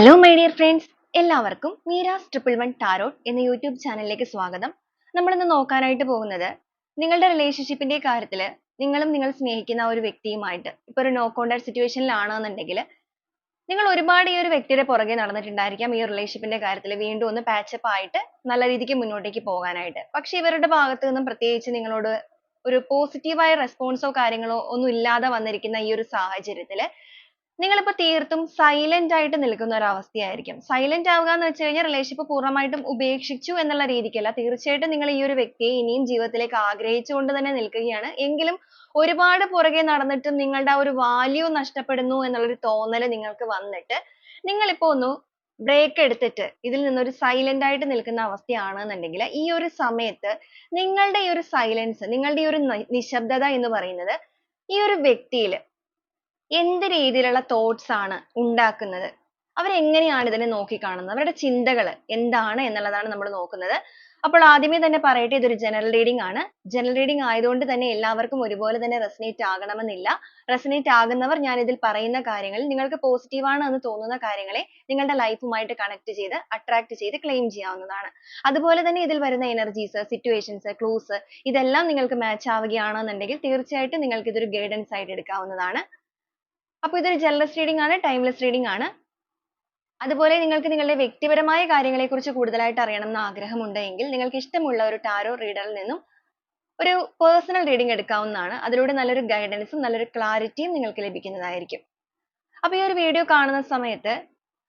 Hello my dear friends എല്ലാവർക്കും Meera's triple one tarot എന്ന YouTube ചാനലിലേക്ക് സ്വാഗതം. നമ്മൾ ഇന്ന് നോക്കാനായിട്ട് പോകുന്നത് നിങ്ങളുടെ റിലേഷൻഷിപ്പിന്റെ കാര്യത്തിൽ നിങ്ങളും നിങ്ങൾ സ്നേഹിക്കുന്ന ഒരു വ്യക്തിയുമായിട്ട്. ഇപ്പോൾ ഒരു നോ കോണ്ടാക്ട് സിറ്റുവേഷനിലാണെന്നുണ്ടെങ്കിൽ നിങ്ങൾ ഒരുപാട് ഈ ഒരു വ്യക്തിയുടെ പുറകെ നടന്നിട്ടുണ്ടായിരിക്കാം ഈ റിലേഷൻഷിപ്പിന്റെ കാര്യത്തിൽ വീണ്ടും ഒന്ന് പാച്ചപ്പ് ആയിട്ട് നല്ല രീതിക്ക് മുന്നോട്ടേക്ക് പോകാനായിട്ട്. പക്ഷെ ഇവരുടെ ഭാഗത്തു നിന്നും പ്രത്യേകിച്ച് നിങ്ങളോട് ഒരു പോസിറ്റീവായ റെസ്പോൺസോ കാര്യങ്ങളോ ഒന്നും ഇല്ലാതെ വന്നിരിക്കുന്ന ഈ ഒരു സാഹചര്യത്തിൽ നിങ്ങളിപ്പോ തീർത്തും സൈലന്റ് ആയിട്ട് നിൽക്കുന്ന ഒരു അവസ്ഥയായിരിക്കും. സൈലന്റ് ആവുക എന്ന് വെച്ച് കഴിഞ്ഞാൽ റിലേഷൻഷിപ്പ് പൂർണമായിട്ടും ഉപേക്ഷിച്ചു എന്നുള്ള രീതിക്കല്ല. തീർച്ചയായിട്ടും നിങ്ങൾ ഈ ഒരു വ്യക്തിയെ ഇനിയും ജീവിതത്തിലേക്ക് ആഗ്രഹിച്ചുകൊണ്ട് തന്നെ നിൽക്കുകയാണ്. എങ്കിലും ഒരുപാട് പുറകെ നടന്നിട്ടും നിങ്ങളുടെ ആ ഒരു വാല്യൂ നഷ്ടപ്പെടുന്നു എന്നുള്ളൊരു തോന്നൽ നിങ്ങൾക്ക് വന്നിട്ട് നിങ്ങളിപ്പോ ഒന്ന് ബ്രേക്ക് എടുത്തിട്ട് ഇതിൽ നിന്നൊരു സൈലന്റ് ആയിട്ട് നിൽക്കുന്ന അവസ്ഥയാണെന്നുണ്ടെങ്കിൽ ഈ ഒരു സമയത്ത് നിങ്ങളുടെ ഈ ഒരു സൈലൻസ് നിങ്ങളുടെ ഈ ഒരു നിശബ്ദത എന്ന് പറയുന്നത് ഈ ഒരു വ്യക്തിയിൽ എന്ത് രീതിയിലുള്ള തോട്ട്സ് ആണ് ഉണ്ടാക്കുന്നത്? അവരെങ്ങനെയാണ് ഇതിനെ നോക്കിക്കാണുന്നത്? അവരുടെ ചിന്തകൾ എന്താണ് എന്നുള്ളതാണ് നമ്മൾ നോക്കുന്നത്. അപ്പോൾ ആദ്യമേ തന്നെ പറയട്ടെ ഇതൊരു ജനറൽ റീഡിംഗ് ആണ്. ജനറൽ റീഡിംഗ് ആയതുകൊണ്ട് തന്നെ എല്ലാവർക്കും ഒരുപോലെ തന്നെ റെസനേറ്റ് ആകണമെന്നില്ല. റെസനേറ്റ് ആകുന്നവർ ഞാൻ ഇതിൽ പറയുന്ന കാര്യങ്ങൾ നിങ്ങൾക്ക് പോസിറ്റീവ് ആണ് എന്ന് തോന്നുന്ന കാര്യങ്ങളെ നിങ്ങളുടെ ലൈഫുമായിട്ട് കണക്ട് ചെയ്ത് അട്രാക്ട് ചെയ്ത് ക്ലെയിം ചെയ്യാവുന്നതാണ്. അതുപോലെ തന്നെ ഇതിൽ വരുന്ന എനർജീസ് സിറ്റുവേഷൻസ് ക്ലൂസ് ഇതെല്ലാം നിങ്ങൾക്ക് മാച്ച് ആവുകയാണെന്നുണ്ടെങ്കിൽ തീർച്ചയായിട്ടും നിങ്ങൾക്ക് ഇതൊരു ഗൈഡൻസ് ആയിട്ട് എടുക്കാവുന്നതാണ്. അപ്പോൾ ഇതൊരു ജനറൽ reading ആണ് timeless reading ആണ്. അതുപോലെ നിങ്ങൾക്ക് നിങ്ങളുടെ വ്യക്തിപരമായ കാര്യങ്ങളെക്കുറിച്ച് കൂടുതലായിട്ട് അറിയണം എന്ന് ആഗ്രഹമുണ്ടെങ്കിൽ നിങ്ങൾക്ക് ഇഷ്ടമുള്ള ഒരു tarot reader ൽ നിന്നും ഒരു personal reading എടുക്കാവുന്നതാണ്. അതിലൂടെ നല്ലൊരു ഗൈഡൻസും നല്ലൊരു യും നിങ്ങൾക്ക് ലഭിക്കുന്നതായിരിക്കും. അപ്പോൾ ഈ ഒരു video കാണുന്ന സമയത്ത്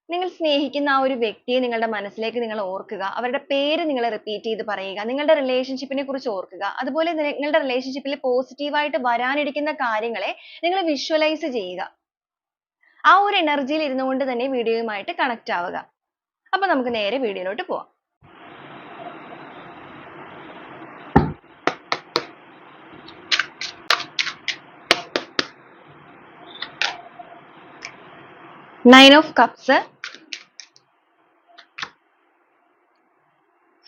നിങ്ങൾ സ്നേഹിക്കുന്ന ആ ഒരു വ്യക്തിയെ നിങ്ങളുടെ മനസ്സിലേക്ക് നിങ്ങൾ ഓർക്കുക. അവരുടെ പേര് നിങ്ങൾ റിപ്പീറ്റ് ചെയ്ത് പറയുക. നിങ്ങളുടെ റിലേഷൻഷിപ്പിനെ കുറിച്ച് ഓർക്കുക. അതുപോലെ നി- നിങ്ങളുടെ റിലേഷൻഷിപ്പിൽ പോസിറ്റീവായിട്ട് വരാനിരിക്കുന്ന കാര്യങ്ങളെ നിങ്ങൾ വിഷ്വലൈസ് ചെയ്യുക. ആ ഒരു എനർജിയിൽ ഇരുന്നു കൊണ്ട് തന്നെ വീഡിയോയുമായിട്ട് കണക്ട് ആവുക. അപ്പൊ നമുക്ക് നേരെ വീഡിയോയിലോട്ട് പോവാം. Nine of cups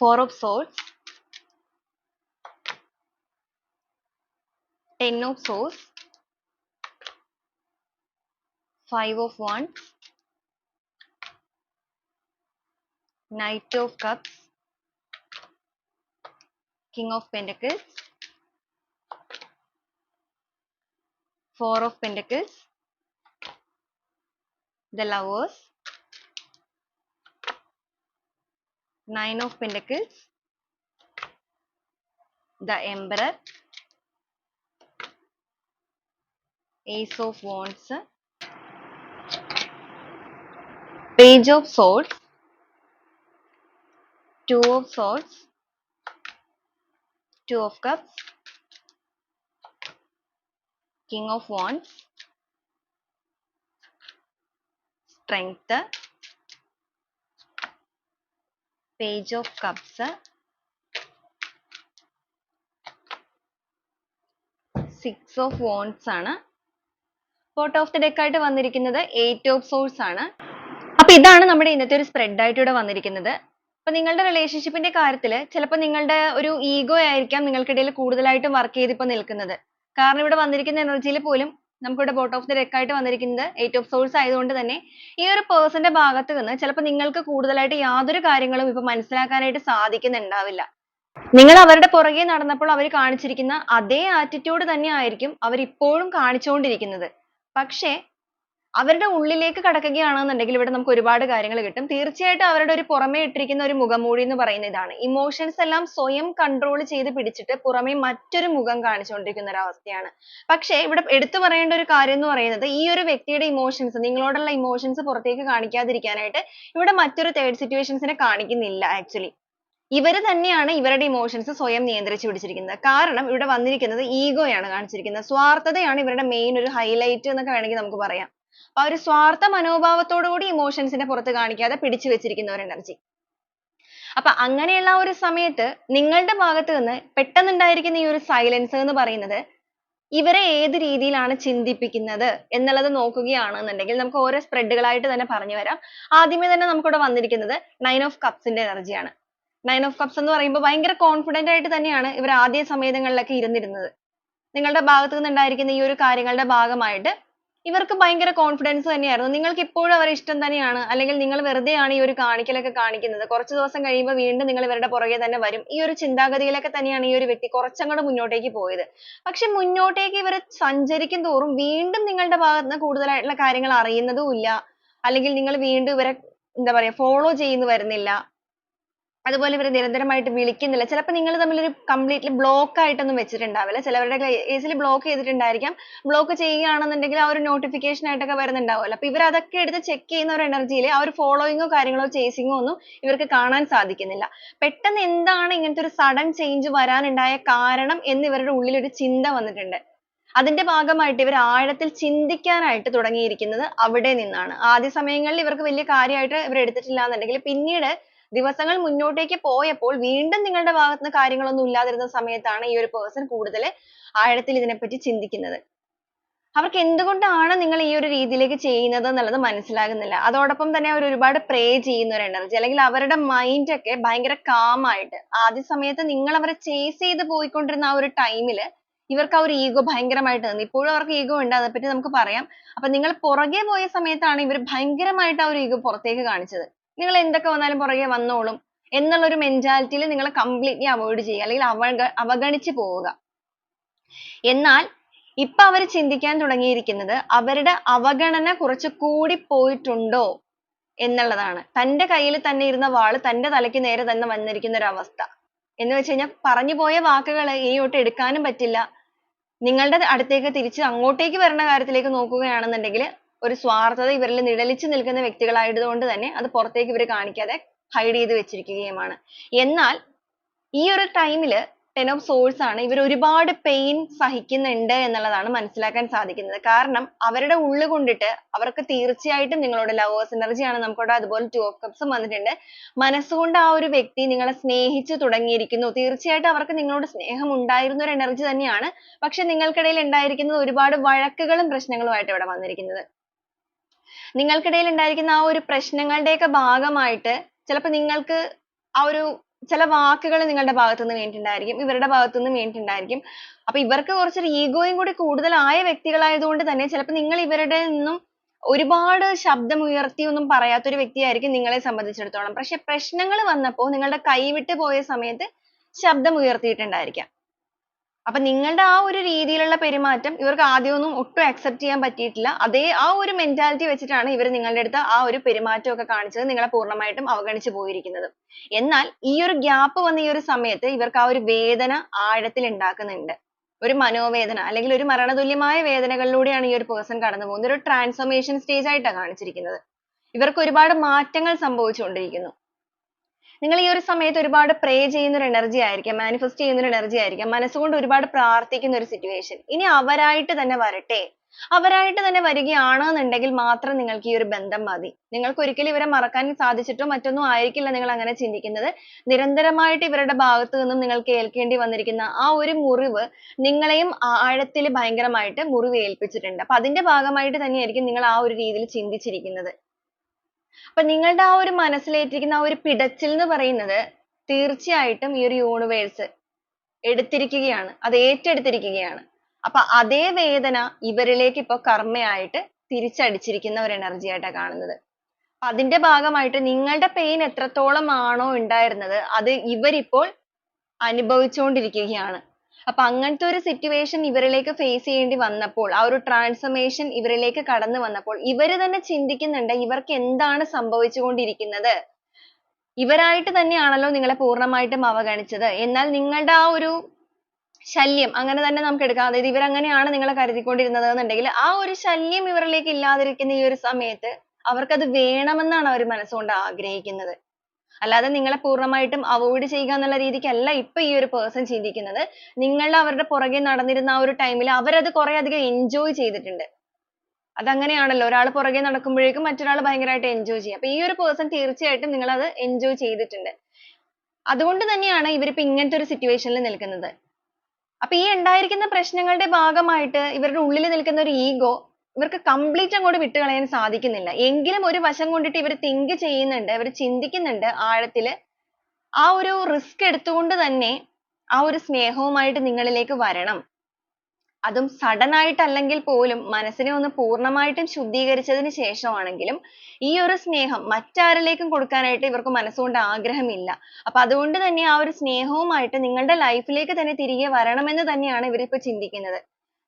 four of swords ten of swords five of wands knight of cups king of pentacles four of pentacles the lovers nine of pentacles the emperor ace of wands page of swords two of swords two of cups king of wands strength page of cups six of wands ആണ് pot of the deck ആയിട്ട് വന്നിരിക്കുന്നത് eight of swords ആണ് അപ്പൊ ഇതാണ് നമ്മുടെ ഇന്നത്തെ ഒരു spread ആയിട്ട് ഇവിടെ വന്നിരിക്കുന്നത്. അപ്പൊ നിങ്ങളുടെ റിലേഷൻഷിപ്പിന്റെ കാര്യത്തിൽ ചിലപ്പോൾ നിങ്ങളുടെ ഒരു ഈഗോ ആയിരിക്കാം നിങ്ങൾക്കിടയിൽ കൂടുതലായിട്ടും വർക്ക് ചെയ്തിപ്പോൾ നിൽക്കുന്നത്. കാരണം ഇവിടെ വന്നിരിക്കുന്ന എനർജിയിൽ പോലും നമുക്കിവിടെ ബോട്ട് ഓഫ് ദി ഡെക്ക് ആയിട്ട് വന്നിരിക്കുന്നത് എയ്റ്റ് ഓഫ് സോൾസ് ആയതുകൊണ്ട് തന്നെ ഈ ഒരു പേഴ്സന്റെ ഭാഗത്ത് നിന്ന് ചിലപ്പോൾ നിങ്ങൾക്ക് കൂടുതലായിട്ട് യാതൊരു കാര്യങ്ങളും ഇപ്പൊ മനസ്സിലാക്കാനായിട്ട് സാധിക്കുന്നുണ്ടാവില്ല. നിങ്ങൾ അവരുടെ പുറകെ നടന്നപ്പോൾ അവർ കാണിച്ചിരിക്കുന്ന അതേ ആറ്റിറ്റ്യൂഡ് തന്നെ ആയിരിക്കും അവർ ഇപ്പോഴും കാണിച്ചുകൊണ്ടിരിക്കുന്നത്. പക്ഷേ അവരുടെ ഉള്ളിലേക്ക് കടക്കുകയാണെന്നുണ്ടെങ്കിൽ ഇവിടെ നമുക്ക് ഒരുപാട് കാര്യങ്ങൾ കിട്ടും. തീർച്ചയായിട്ടും അവരുടെ ഒരു പുറമേ ഇട്ടിരിക്കുന്ന ഒരു മുഖംമൂടി എന്ന് പറയുന്നത് ഇതാണ്. ഇമോഷൻസ് എല്ലാം സ്വയം കൺട്രോൾ ചെയ്ത് പിടിച്ചിട്ട് പുറമേ മറ്റൊരു മുഖം കാണിച്ചുകൊണ്ടിരിക്കുന്ന ഒരു അവസ്ഥയാണ്. പക്ഷേ ഇവിടെ എടുത്തു പറയേണ്ട ഒരു കാര്യം എന്ന് പറയുന്നത് ഈ ഒരു വ്യക്തിയുടെ ഇമോഷൻസ് നിങ്ങളോടുള്ള ഇമോഷൻസ് പുറത്തേക്ക് കാണിക്കാതിരിക്കാനായിട്ട് ഇവിടെ മറ്റൊരു തേർഡ് സിറ്റുവേഷൻസിനെ കാണിക്കുന്നില്ല ആക്ച്വലി ഇവർ തന്നെയാണ് ഇവരുടെ ഇമോഷൻസ് സ്വയം നിയന്ത്രിച്ചു പിടിച്ചിരിക്കുന്നത്. കാരണം ഇവിടെ വന്നിരിക്കുന്നത് ഈഗോയാണ് കാണിച്ചിരിക്കുന്നത്. സ്വാർത്ഥതയാണ് ഇവരുടെ മെയിൻ ഒരു ഹൈലൈറ്റ് എന്നൊക്കെ വേണമെങ്കിൽ നമുക്ക് പറയാം. ആ ഒരു സ്വാർത്ഥ മനോഭാവത്തോടു കൂടി emotions നെ പുറത്ത് കാണിക്കാതെ പിടിച്ചു വെച്ചിരിക്കുന്ന ഒരു energy അപ്പൊ അങ്ങനെയുള്ള ഒരു സമയത്ത് നിങ്ങളുടെ ഭാഗത്ത് നിന്ന് പെട്ടെന്ന് ഉണ്ടായിരിക്കുന്ന ഈ ഒരു silence എന്ന് പറയുന്നത് ഇവരെ ഏത് രീതിയിലാണ് ചിന്തിപ്പിക്കുന്നത് എന്നുള്ളത് നോക്കുകയാണെന്നുണ്ടെങ്കിൽ നമുക്ക് ഓരോ സ്പ്രെഡുകളായിട്ട് തന്നെ പറഞ്ഞു വരാം. ആദ്യമേ തന്നെ നമുക്ക് ഇവിടെ വന്നിരിക്കുന്നത് നയൻ ഓഫ് കപ്സിന്റെ എനർജിയാണ് നയൻ ഓഫ് കപ്സ് എന്ന് പറയുമ്പോൾ ഭയങ്കര കോൺഫിഡന്റ് ആയിട്ട് തന്നെയാണ് ഇവർ ആദ്യ സമയങ്ങളിലൊക്കെ ഇരുന്നിരുന്നത്. നിങ്ങളുടെ ഭാഗത്തു നിന്ന് ഉണ്ടായിരിക്കുന്ന ഈ ഒരു കാര്യങ്ങളുടെ ഭാഗമായിട്ട് ഇവർക്ക് ഭയങ്കര confidence തന്നെയായിരുന്നു. നിങ്ങൾക്ക് ഇപ്പോഴും അവരെ ഇഷ്ടം തന്നെയാണ് അല്ലെങ്കിൽ നിങ്ങൾ വെറുതെയാണ് ഈ ഒരു കാണിക്കലൊക്കെ കാണിക്കുന്നത്. കുറച്ച് ദിവസം കഴിയുമ്പോൾ വീണ്ടും നിങ്ങൾ ഇവരുടെ പുറകെ തന്നെ വരും. ഈ ഒരു ചിന്താഗതിയിലൊക്കെ തന്നെയാണ് ഈ ഒരു വ്യക്തി കുറച്ചങ്ങോട്ട് മുന്നോട്ടേക്ക് പോയത്. പക്ഷെ മുന്നോട്ടേക്ക് ഇവർ സഞ്ചരിക്കും തോറും വീണ്ടും നിങ്ങളുടെ ഭാഗത്ത് നിന്ന് കൂടുതലായിട്ടുള്ള കാര്യങ്ങൾ അറിയുന്നതുമില്ല. അല്ലെങ്കിൽ നിങ്ങൾ വീണ്ടും ഇവരെ എന്താ പറയാ follow ചെയ്യുന്നു വരുന്നില്ല. അതുപോലെ ഇവരെ നിരന്തരമായിട്ട് വിളിക്കുന്നില്ല. ചിലപ്പോൾ നിങ്ങൾ തമ്മിൽ ഒരു completely block ആയിട്ടൊന്നും വെച്ചിട്ടുണ്ടാവില്ല. ചിലവരുടെ കേസിൽ block ചെയ്തിട്ടുണ്ടായിരിക്കാം. block ചെയ്യുകയാണെന്നുണ്ടെങ്കിൽ ആ ഒരു notification ആയിട്ടൊക്കെ വരുന്നുണ്ടാവുമല്ലോ. അപ്പോൾ ഇവർ അതൊക്കെ എടുത്ത് check ചെയ്യുന്ന ഒരു energy യിൽ ആ ഒരു following ഓ കാര്യങ്ങളോ chasing ഓ ഒന്നും ഇവർക്ക് കാണാൻ സാധിക്കുന്നില്ല. പെട്ടെന്ന് എന്താണ് ഇങ്ങനത്തെ ഒരു sudden change വരാനുണ്ടായ കാരണം എന്ന് ഇവരുടെ ഉള്ളിൽ ഒരു ചിന്ത വന്നിട്ടുണ്ട്. അതിന്റെ ഭാഗമായിട്ട് ഇവർ ആഴത്തിൽ ചിന്തിക്കാനായിട്ട് തുടങ്ങിയിരിക്കുന്നത് അവിടെ നിന്നാണ്. ആദ്യ സമയങ്ങളിൽ ഇവർക്ക് വലിയ കാര്യമായിട്ട് ഇവർ എടുത്തിട്ടില്ല എന്നുണ്ടെങ്കിൽ പിന്നീട് ദിവസങ്ങൾ മുന്നോട്ടേക്ക് പോയപ്പോൾ വീണ്ടും നിങ്ങളുടെ ഭാഗത്ത് നിന്ന് കാര്യങ്ങളൊന്നും ഇല്ലാതിരുന്ന സമയത്താണ് ഈ ഒരു person കൂടുതൽ ആഴത്തിൽ ഇതിനെപ്പറ്റി ചിന്തിക്കുന്നത്. അവർക്ക് എന്തുകൊണ്ടാണ് നിങ്ങൾ ഈ ഒരു രീതിയിലേക്ക് ചെയ്യുന്നത് എന്നുള്ളത് മനസ്സിലാകുന്നില്ല. അതോടൊപ്പം തന്നെ അവർ ഒരുപാട് pray ചെയ്യുന്ന ഒരു energy അല്ലെങ്കിൽ അവരുടെ mind ഒക്കെ ഭയങ്കര calm ആയിട്ട് ആദ്യ സമയത്ത് നിങ്ങൾ അവരെ chase ചെയ്ത് പോയിക്കൊണ്ടിരുന്ന ആ ഒരു time ൽ ഇവർക്ക് ആ ഒരു ego ഭയങ്കരമായിട്ട് നിന്നു. ഇപ്പോഴും അവർക്ക് ego ഉണ്ട്. അതേപ്പറ്റി നമുക്ക് പറയാം. അപ്പോൾ നിങ്ങൾ പുറകെ പോയ സമയത്താണ് ഇവർ ഭയങ്കരമായിട്ട് ആ ഒരു ego പുറത്തേക്ക് കാണിച്ചത്. നിങ്ങൾ എന്തൊക്കെ വന്നാലും പുറകെ വന്നോളും എന്നുള്ള ഒരു mentality നിങ്ങൾ കംപ്ലീറ്റ്ലി അവോയ്ഡ് ചെയ്യുക അല്ലെങ്കിൽ അവഗ അവഗണിച്ച് പോവുക. എന്നാൽ ഇപ്പൊ അവർ ചിന്തിക്കാൻ തുടങ്ങിയിരിക്കുന്നത് അവരുടെ അവഗണന കുറച്ച് കൂടി പോയിട്ടുണ്ടോ എന്നുള്ളതാണ്. തന്റെ കയ്യിൽ തന്നെ ഇരുന്ന വാൾ തന്റെ തലയ്ക്ക് നേരെ തന്നെ വന്നിരിക്കുന്ന ഒരു അവസ്ഥ. എന്ന് വെച്ച് കഴിഞ്ഞാൽ പറഞ്ഞു പോയ വാക്കുകൾ ഇനി തൊട്ട് എടുക്കാനും പറ്റില്ല. നിങ്ങളുടെ അടുത്തേക്ക് തിരിച്ച് അങ്ങോട്ടേക്ക് വരുന്ന കാര്യത്തിലേക്ക് നോക്കുകയാണെന്നുണ്ടെങ്കിൽ ഒരു സ്വാർത്ഥത ഇവരിൽ നിഴലിച്ചു നിൽക്കുന്ന വ്യക്തികളായതുകൊണ്ട് തന്നെ അത് പുറത്തേക്ക് ഇവർ കാണിക്കാതെ ഹൈഡ് ചെയ്ത് വെച്ചിരിക്കുകയുമാണ്. എന്നാൽ ഈ ഒരു ടൈമിൽ ടെൻ ഓഫ് swords ആണ് ഇവർ ഒരുപാട് പെയിൻ സഹിക്കുന്നുണ്ട് എന്നുള്ളതാണ് മനസ്സിലാക്കാൻ സാധിക്കുന്നത്. കാരണം അവരുടെ ഉള്ള് കൊണ്ടിട്ട് അവർക്ക് തീർച്ചയായിട്ടും നിങ്ങളോട് ലവേഴ്സ് എനർജിയാണ് നമുക്കിവിടെ അതുപോലെ of cups ഉം വന്നിട്ടുണ്ട്. മനസ്സുകൊണ്ട് ആ ഒരു വ്യക്തി നിങ്ങളെ സ്നേഹിച്ചു തുടങ്ങിയിരിക്കുന്നു. തീർച്ചയായിട്ടും അവർക്ക് നിങ്ങളോട് സ്നേഹം ഉണ്ടായിരുന്ന ഒരു എനർജി തന്നെയാണ്. പക്ഷെ നിങ്ങൾക്കിടയിൽ ഉണ്ടായിരിക്കുന്നത് ഒരുപാട് വഴക്കുകളും പ്രശ്നങ്ങളുമായിട്ട് ഇവിടെ വന്നിരിക്കുന്നത്. നിങ്ങൾക്കിടയിൽ ഉണ്ടായിരിക്കുന്ന ആ ഒരു പ്രശ്നങ്ങളുടെയൊക്കെ ഭാഗമായിട്ട് ചിലപ്പോൾ നിങ്ങൾക്ക് ആ ഒരു ചില വാക്കുകൾ നിങ്ങളുടെ ഭാഗത്തു നിന്ന് വീണിട്ടുണ്ടായിരിക്കും. ഇവരുടെ ഭാഗത്തു നിന്ന് വീണിട്ടുണ്ടായിരിക്കും. അപ്പൊ ഇവർക്ക് കുറച്ചൊരു ഈഗോയും കൂടി കൂടുതലായ വ്യക്തികളായതുകൊണ്ട് തന്നെ ചിലപ്പോൾ നിങ്ങൾ ഇവരുടെ നിന്നും ഒരുപാട് ശബ്ദം ഉയർത്തി ഒന്നും പറയാത്ത ഒരു വ്യക്തിയായിരിക്കും നിങ്ങളെ സംബന്ധിച്ചിടത്തോളം. പക്ഷെ പ്രശ്നങ്ങൾ വന്നപ്പോൾ നിങ്ങളുടെ കൈവിട്ട് പോയ സമയത്ത് ശബ്ദം ഉയർത്തിയിട്ടുണ്ടായിരിക്കാം. അപ്പോൾ നിങ്ങളുടെ ആ ഒരു രീതിയിലുള്ള പെരുമാറ്റം ഇവർക്ക് ആദ്യമൊന്നും ഒട്ടും accept ചെയ്യാൻ പറ്റിയിട്ടില്ല. അതേ ആ ഒരു mentality വെച്ചിട്ടാണ് ഇവർ നിങ്ങളുടെ അടുത്ത് ആ ഒരു പെരുമാറ്റം ഒക്കെ കാണിച്ചത് നിങ്ങളെ പൂർണമായിട്ടും അവഗണിച്ചു പോയിരിക്കുന്നത്. എന്നാൽ ഈ ഒരു gap വന്ന ഈ ഒരു സമയത്ത് ഇവർക്ക് ആ ഒരു വേദന ആഴത്തിൽ ഉണ്ടാക്കുന്നുണ്ട്. ഒരു മനോവേദന അല്ലെങ്കിൽ ഒരു മരണതുല്യമായ വേദനകളിലൂടെയാണ് ഈ ഒരു person കടന്നു പോകുന്നത്. ഒരു transformation stage ആയിട്ടാണ് കാണിച്ചിരിക്കുന്നത്. ഇവർക്ക് ഒരുപാട് മാറ്റങ്ങൾ സംഭവിച്ചുകൊണ്ടിരിക്കുന്നു. നിങ്ങൾ ഈ ഒരു സമയത്ത് ഒരുപാട് pray ചെയ്യുന്ന ഒരു energy ആയിരിക്കാം manifest ചെയ്യുന്ന ഒരു energy ആയിരിക്കാം മനസ്സുകൊണ്ട് ഒരുപാട് പ്രാർത്ഥിക്കുന്ന ഒരു situation. ഇനി അവരായിട്ട് തന്നെ വരട്ടെ. അവരായിട്ട് തന്നെ വരികയാണെന്നുണ്ടെങ്കിൽ മാത്രം നിങ്ങൾക്ക് ഈ ഒരു ബന്ധം മതി. നിങ്ങൾക്ക് ഒരിക്കലും ഇവരെ മറക്കാൻ സാധിച്ചിട്ടോ മറ്റൊന്നും ആയിരിക്കില്ല നിങ്ങൾ അങ്ങനെ ചിന്തിക്കുന്നത്. നിരന്തരമായിട്ട് ഇവരുടെ ഭാഗത്തു നിന്നും നിങ്ങൾക്ക് ഏൽക്കേണ്ടി വന്നിരിക്കുന്ന ആ ഒരു മുറിവ് നിങ്ങളെയും ആഴത്തിൽ ഭയങ്കരമായിട്ട് മുറിവേൽപ്പിച്ചിട്ടുണ്ട് അപ്പോൾ അതിന്റെ ഭാഗമായിട്ട് തന്നെയായിരിക്കും നിങ്ങൾ ആ ഒരു രീതിയിൽ ചിന്തിച്ചിരിക്കുന്നത്. അപ്പോൾ നിങ്ങളുടെ ആ ഒരു മനസ്സിലേറ്റിരിക്കുന്ന ആ ഒരു പിടച്ചിൽ എന്ന് പറയുന്നത് തീർച്ചയായിട്ടും ഈ ഒരു universe എടുത്തിരിക്കുകയാണ്. അത് ഏറ്റെടുത്തിരിക്കുകയാണ്. അപ്പോൾ അതേ വേദന ഇവരിലേക്ക് ഇപ്പോ കർമ്മയായിട്ട് തിരിച്ചടിച്ചിരിക്കുന്ന ഒരു energy ആയിട്ടാണ് കാണുന്നത്. അപ്പൊ അതിന്റെ ഭാഗമായിട്ട് നിങ്ങളുടെ pain എത്രത്തോളം ആണോ ഉണ്ടായിരുന്നത് അത് ഇവരിപ്പോൾ അനുഭവിച്ചുകൊണ്ടിരിക്കുകയാണ്. അപ്പോൾ അങ്ങനത്തെ ഒരു situation ഇവരിലേക്ക് face ചെയ്യേണ്ടി വന്നപ്പോൾ ആ ഒരു transformation ഇവരിലേക്ക് കടന്നു വന്നപ്പോൾ ഇവർ തന്നെ ചിന്തിക്കുന്നുണ്ട് ഇവർക്ക് എന്താണ് സംഭവിച്ചുകൊണ്ടിരിക്കുന്നത്. ഇവരായിട്ട് തന്നെയാണല്ലോ നിങ്ങളെ പൂർണമായിട്ടും അവഗണിച്ചത്. എന്നാൽ നിങ്ങളുടെ ആ ഒരു ശല്യം അങ്ങനെ തന്നെ നമുക്ക് എടുക്കാം. അതായത് ഇവർ അങ്ങനെയാണ് നിങ്ങളെ കരുതിക്കൊണ്ടിരുന്നത് എന്നുണ്ടെങ്കിൽ ആ ഒരു ശല്യം ഇവരിലേക്ക് ഇല്ലാതിരിക്കുന്ന ഈ ഒരു സമയത്ത് അവർക്കത് വേണമെന്നാണ് അവർ മനസ്സുകൊണ്ട് ആഗ്രഹിക്കുന്നത്. അല്ലാതെ നിങ്ങളെ പൂർണമായിട്ടും avoid ചെയ്യുക എന്നുള്ള രീതിക്കല്ല ഇപ്പോ ഈ ഒരു person ചിന്തിക്കുന്നത്. നിങ്ങൾ അവരുടെ പുറകെ നടന്നിരുന്ന ആ ഒരു time ൽ അവരത് കുറെ അധികം enjoy ചെയ്തിട്ടുണ്ട്. അതങ്ങനെയാണല്ലോ ഒരാൾ പുറകെ നടക്കുമ്പോഴേക്കും മറ്റൊരാൾ ഭയങ്കരമായിട്ട് enjoy ചെയ്യും. അപ്പോൾ ഈ ഒരു person തീർച്ചയായിട്ടും നിങ്ങൾ അത് enjoy ചെയ്തിട്ടുണ്ട്. അതുകൊണ്ട് തന്നെയാണ് ഇവർ ഇപ്പോൾ ഇങ്ങനത്തെ ഒരു situation ൽ നിൽക്കുന്നത്. അപ്പോൾ ഈ ഉണ്ടായിരിക്കുന്ന പ്രശ്നങ്ങളുടെ ഭാഗമായിട്ട് ഇവരുടെ ഉള്ളിൽ നിൽക്കുന്ന ഒരു ego ഇവർക്ക് complete അങ്ങോട്ട് വിട്ടുകളയാൻ സാധിക്കുന്നില്ല. എങ്കിലും ഒരു വശം കൊണ്ടിട്ട് ഇവർ think ചെയ്യുന്നുണ്ട്, ഇവർ ചിന്തിക്കുന്നുണ്ട് ആഴത്തിൽ ആ ഒരു risk എടുത്തുകൊണ്ട് തന്നെ ആ ഒരു സ്നേഹവുമായിട്ട് നിങ്ങളിലേക്ക് വരണം. അതും sudden ആയിട്ടല്ലെങ്കിൽ പോലും മനസ്സിനെ ഒന്ന് പൂർണമായിട്ടും ശുദ്ധീകരിച്ചതിന് ശേഷമാണെങ്കിലും ഈ ഒരു സ്നേഹം മറ്റാരിലേക്കും കൊടുക്കാനായിട്ട് ഇവർക്ക് മനസ്സുകൊണ്ട് ആഗ്രഹമില്ല. അപ്പൊ അതുകൊണ്ട് തന്നെ ആ ഒരു സ്നേഹവുമായിട്ട് നിങ്ങളുടെ life ലേക്ക് തന്നെ തിരികെ വരണമെന്ന് തന്നെയാണ് ഇവരിപ്പോ ചിന്തിക്കുന്നത്.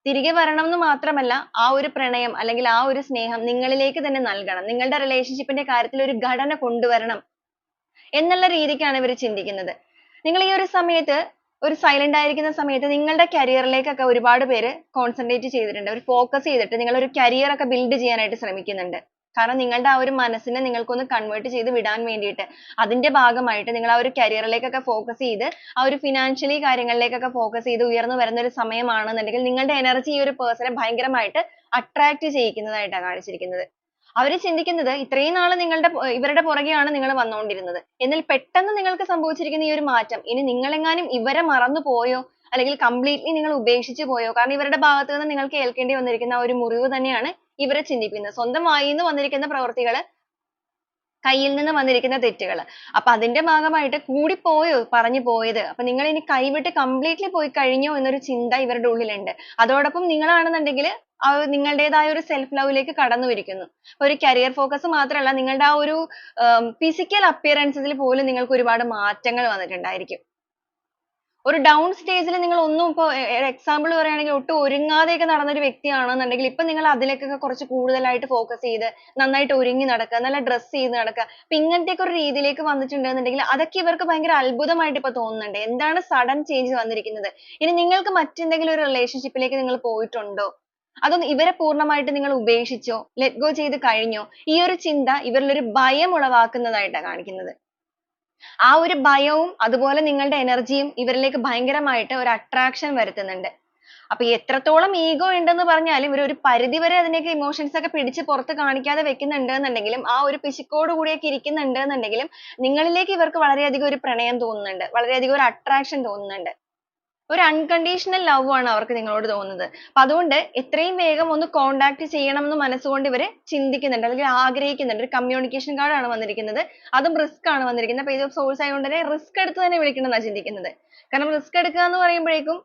തിരികെ വരണം എന്ന് മാത്രമല്ല ആ ഒരു പ്രണയം അല്ലെങ്കിൽ ആ ഒരു സ്നേഹം നിങ്ങളിലേക്ക് തന്നെ നൽകണം. നിങ്ങളുടെ relationship ന്റെ കാര്യത്തിൽ ഒരു ഘടന കൊണ്ടുവരണം എന്നുള്ള രീതിക്കാണ് ഇവർ ചിന്തിക്കുന്നത്. നിങ്ങൾ ഈ ഒരു സമയത്ത് ഒരു silent ആയിരിക്കുന്ന സമയത്ത് നിങ്ങളുടെ career ഒരുപാട് പേര് concentrate ചെയ്തിട്ടുണ്ട്. ഒരു focus ചെയ്തിട്ട് നിങ്ങൾ ഒരു career ഒക്കെ build ചെയ്യാനായിട്ട് ശ്രമിക്കുന്നുണ്ട്. കാരണം നിങ്ങളുടെ ആ ഒരു മനസ്സിനെ നിങ്ങൾക്കൊന്ന് convert ചെയ്ത് വിടാൻ വേണ്ടിയിട്ട് അതിന്റെ ഭാഗമായിട്ട് നിങ്ങൾ ആ ഒരു career ലേക്കൊക്കെ focus ചെയ്ത് ആ ഒരു financially കാര്യങ്ങളിലേക്കൊക്കെ focus ചെയ്ത് ഉയർന്നു വരുന്ന ഒരു സമയമാണെന്നുണ്ടെങ്കിൽ നിങ്ങളുടെ energy ഈ ഒരു person നെ ഭയങ്കരമായിട്ട് attract ചെയ്യിക്കുന്നതായിട്ടാണ് കാണിച്ചിരിക്കുന്നത്. അവർ ചിന്തിക്കുന്നത് ഇത്രയും നാൾ നിങ്ങളുടെ ഇവരുടെ പുറകെയാണ് നിങ്ങൾ വന്നുകൊണ്ടിരുന്നത്. എന്നാൽ പെട്ടെന്ന് നിങ്ങൾക്ക് സംഭവിച്ചിരിക്കുന്ന ഈ ഒരു മാറ്റം ഇനി നിങ്ങൾ എങ്ങാനും ഇവരെ മറന്നു പോയോ അല്ലെങ്കിൽ completely നിങ്ങൾ ഉപേക്ഷിച്ചു പോയോ കാരണം ഇവരുടെ ഭാഗത്ത് നിന്ന് നിങ്ങൾക്ക് ഏൽക്കേണ്ടി വന്നിരിക്കുന്ന ആ ഒരു മുറിവ് തന്നെയാണ് ഇവരെ ചിന്തിപ്പിക്കുന്നത്. സ്വന്തം വായിൽ നിന്ന് വന്നിരിക്കുന്ന പ്രവൃത്തികൾ കയ്യിൽ നിന്ന് വന്നിരിക്കുന്ന തെറ്റുകൾ. അപ്പൊ അതിന്റെ ഭാഗമായിട്ട് കൂടിപ്പോയോ പറഞ്ഞു പോയത്. അപ്പൊ നിങ്ങൾ ഇനി കൈവിട്ട് completely പോയി കഴിഞ്ഞോ എന്നൊരു ചിന്ത ഇവരുടെ ഉള്ളിലുണ്ട്. അതോടൊപ്പം നിങ്ങളാണെന്നുണ്ടെങ്കിൽ ആ നിങ്ങളുടേതായ ഒരു self love ലേക്ക് കടന്നുവരിക്കുന്നു. ഒരു career focus മാത്രമല്ല നിങ്ങളുടെ ആ ഒരു physical appearance ൽ പോലും നിങ്ങൾക്ക് ഒരുപാട് മാറ്റങ്ങൾ വന്നിട്ടുണ്ടായിരിക്കും. ഒരു down stage ൽ നിങ്ങൾ ഒന്നും ഇപ്പൊ ഒരു example പറയുകയാണെങ്കിൽ ഒട്ടും ഒരുങ്ങാതെ ഒക്കെ നടന്ന ഒരു വ്യക്തിയാണെന്നുണ്ടെങ്കിൽ ഇപ്പൊ നിങ്ങൾ അതിലേക്കൊക്കെ കുറച്ച് കൂടുതലായിട്ട് focus ചെയ്ത് നന്നായിട്ട് ഒരുങ്ങി നടക്കുക, നല്ല dress ചെയ്ത് നടക്കുക. അപ്പൊ ഇങ്ങനത്തെയൊക്കെ ഒരു രീതിയിലേക്ക് വന്നിട്ടുണ്ടെന്നുണ്ടെങ്കിൽ അതൊക്കെ ഇവർക്ക് ഭയങ്കര അത്ഭുതമായിട്ട് ഇപ്പൊ തോന്നുന്നുണ്ട്. എന്താണ് sudden change വന്നിരിക്കുന്നത്? ഇനി നിങ്ങൾക്ക് മറ്റെന്തെങ്കിലും ഒരു relationship നിങ്ങൾ പോയിട്ടുണ്ടോ? അതോ ഇവരെ പൂർണമായിട്ട് നിങ്ങൾ ഉപേക്ഷിച്ചോ? let go ചെയ്ത് കഴിഞ്ഞോ? ഈ ഒരു ചിന്ത ഇവരിൽ ഒരു ഭയം ഉളവാക്കുന്നതായിട്ടാണ് കാണിക്കുന്നത്. ആ ഒരു ഭയവും അതുപോലെ നിങ്ങളുടെ energy യും ഇവരിലേക്ക് ഭയങ്കരമായിട്ട് ഒരു attraction വരുത്തുന്നുണ്ട്. അപ്പോൾ എത്രത്തോളം ego ഉണ്ടെന്ന് പറഞ്ഞാലും ഇവർ ഒരു പരിധി വരെ അതിനെയൊക്കെ emotions ഒക്കെ പിടിച്ചു പുറത്ത് കാണിക്കാതെ വെക്കുന്നുണ്ട് എന്നുണ്ടെങ്കിലും ആ ഒരു പിശുക്കോട് കൂടിയൊക്കെ ഇരിക്കുന്നുണ്ട് എന്നുണ്ടെങ്കിലും നിങ്ങളിലേക്ക് ഇവർക്ക് വളരെയധികം ഒരു പ്രണയം തോന്നുന്നുണ്ട്. വളരെയധികം ഒരു attraction തോന്നുന്നുണ്ട്. ഒരു unconditional love ആണ് അവർക്ക് നിങ്ങളോട് തോന്നുന്നത്. അപ്പൊ അതുകൊണ്ട് എത്രയും വേഗം ഒന്ന് contact ചെയ്യണം എന്ന് മനസ്സുകൊണ്ട് ഇവർ ചിന്തിക്കുന്നുണ്ട് അല്ലെങ്കിൽ ആഗ്രഹിക്കുന്നുണ്ട്. ഒരു communication card ആണ് വന്നിരിക്കുന്നത്. അതും risk ആണ് വന്നിരിക്കുന്നത്. page of swords ആയതുകൊണ്ട് തന്നെ risk എടുത്ത് തന്നെ വിളിക്കണം എന്നാണ് ചിന്തിക്കുന്നത്. കാരണം risk എടുക്കുക എന്ന് പറയുമ്പോഴേക്കും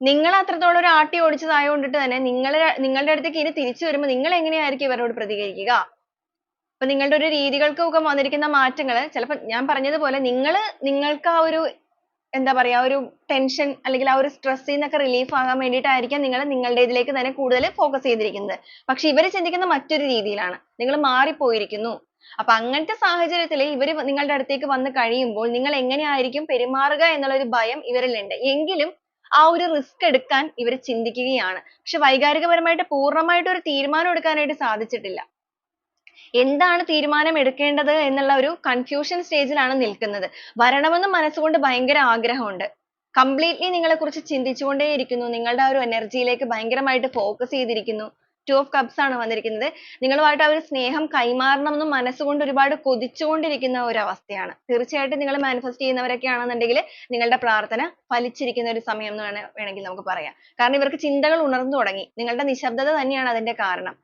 നിങ്ങൾ അത്രത്തോളം ഒരു ആട്ടി ഓടിച്ചതായതുകൊണ്ടിട്ട് തന്നെ നിങ്ങൾ നിങ്ങളുടെ അടുത്തേക്ക് ഇനി തിരിച്ചു വരുമ്പോൾ നിങ്ങൾ എങ്ങനെയായിരിക്കും ഇവരോട് പ്രതികരിക്കുക? അപ്പൊ നിങ്ങളുടെ ഒരു രീതികൾക്കൊക്കെ വന്നിരിക്കുന്ന മാറ്റങ്ങൾ ചിലപ്പോൾ ഞാൻ പറഞ്ഞതുപോലെ നിങ്ങൾ നിങ്ങൾക്ക് ആ ഒരു എന്താ പറയാ ഒരു ടെൻഷൻ അല്ലെങ്കിൽ ആ ഒരു സ്ട്രെസ്സിൽ നിന്നൊക്കെ റിലീഫ് ആകാൻ വേണ്ടിയിട്ടായിരിക്കാം നിങ്ങൾ നിങ്ങളുടെ ഇതിലേക്ക് തന്നെ കൂടുതൽ ഫോക്കസ് ചെയ്തിരിക്കുന്നത്. പക്ഷെ ഇവർ ചിന്തിക്കുന്നത് മറ്റൊരു രീതിയിലാണ്. നിങ്ങൾ മാറിപ്പോയിരിക്കുന്നു. അപ്പൊ അങ്ങനത്തെ സാഹചര്യത്തിൽ ഇവർ നിങ്ങളുടെ അടുത്തേക്ക് വന്ന് കഴിയുമ്പോൾ നിങ്ങൾ എങ്ങനെയായിരിക്കും പെരുമാറുക എന്നുള്ള ഒരു ഭയം ഇവരിലുണ്ട്. എങ്കിലും ആ ഒരു റിസ്ക് എടുക്കാൻ ഇവർ ചിന്തിക്കുകയാണ്. പക്ഷെ വൈകാരികപരമായിട്ട് പൂർണമായിട്ട് ഒരു തീരുമാനം എടുക്കാനായിട്ട് സാധിച്ചിട്ടില്ല. എന്താണ് തീരുമാനം എടുക്കേണ്ടത് എന്നുള്ള ഒരു confusion stage നിൽക്കുന്നത്. വരണമെന്ന് മനസ്സുകൊണ്ട് ഭയങ്കര ആഗ്രഹമുണ്ട്. completely ചിന്തിച്ചുകൊണ്ടേ ഇരിക്കുന്നു നിങ്ങളുടെ ആ ഒരു energy യിലേക്ക് ഭയങ്കരമായിട്ട് focus ചെയ്തിരിക്കുന്നു. two of cups ആണ് വന്നിരിക്കുന്നത്. നിങ്ങളുമായിട്ട് ആ ഒരു സ്നേഹം കൈമാറണം എന്ന് മനസ്സുകൊണ്ട് ഒരുപാട് കൊതിച്ചുകൊണ്ടിരിക്കുന്ന ഒരു അവസ്ഥയാണ്. തീർച്ചയായിട്ടും നിങ്ങൾ manifest ചെയ്യുന്നവരൊക്കെ ആണെന്നുണ്ടെങ്കിൽ നിങ്ങളുടെ പ്രാർത്ഥന ഫലിച്ചിരിക്കുന്ന ഒരു സമയം എന്ന് വേണമെങ്കിൽ നമുക്ക് പറയാം. കാരണം ഇവർക്ക് ചിന്തകൾ ഉണർന്നു തുടങ്ങി. നിങ്ങളുടെ നിശബ്ദത തന്നെയാണ് അതിന്റെ കാരണം.